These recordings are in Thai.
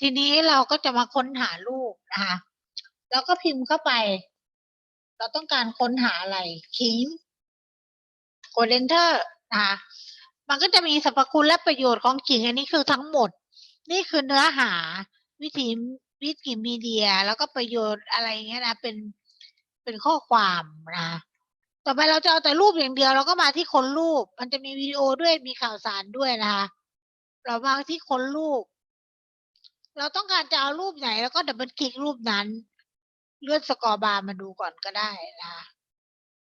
ทีนี้เราก็จะมาค้นหารูปนะคะแล้วก็พิมพ์เข้าไป เราต้องการค้นหาอะไรคิงกด enter นะคะมันก็จะมีสรรพคุณและประโยชน์ของขิงอันนี้คือทั้งหมด นี่คือเนื้อหาวิธีวิกิมีเดีย แล้วก็ประโยชน์อะไรเงี้ยนะเป็นเป็นข้อความนะต่อไปเราจะเอาแต่รูปอย่างเดียว เราก็มาที่คนรูป มันจะมีวิดีโอด้วยมีข่าวสารด้วยนะคะเรามาที่คนรูป เราต้องการจะเอารูปไหน แล้วก็ดับเบิลคลิกรูปนั้น เลื่อนสกอร์บาร์มาดูก่อนก็ได้นะ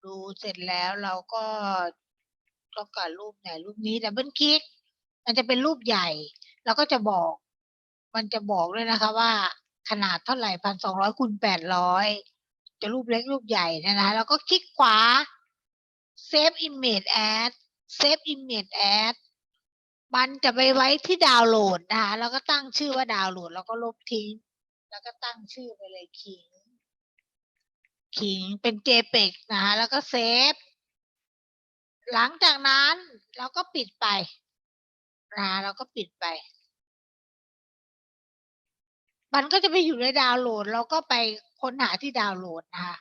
ดูเสร็จแล้วเราก็ต้องการรูปไหนรูปนี้ดับเบิลคลิกมันจะเป็นรูปใหญ่ แล้วก็จะบอก มันจะบอกด้วยนะคะ ว่าขนาดเท่าไหร่พันสองร้อยคูณแปดร้อยจะรูปเล็กรูปใหญ่นยนะคะแล้วก็คลิกขวา save image as save image as มันจะไปไว้ที่ดาวน์โหลดนะคะแล้วก็ตั้งชื่อว่าดาวน์โหลด แล้วก็ลบทิ้ง แล้วก็ตั้งชื่อไปเลยคิงคิงเป็น JPEG นะคะแล้วก็เซฟ หลังจากนั้นเราก็ปิดไปนะคะเราก็ปิดไป มันก็จะไปอยู่ในดาวน์โหลด เราก็ไปค้นหาที่ดาวน์โหลดนะคะ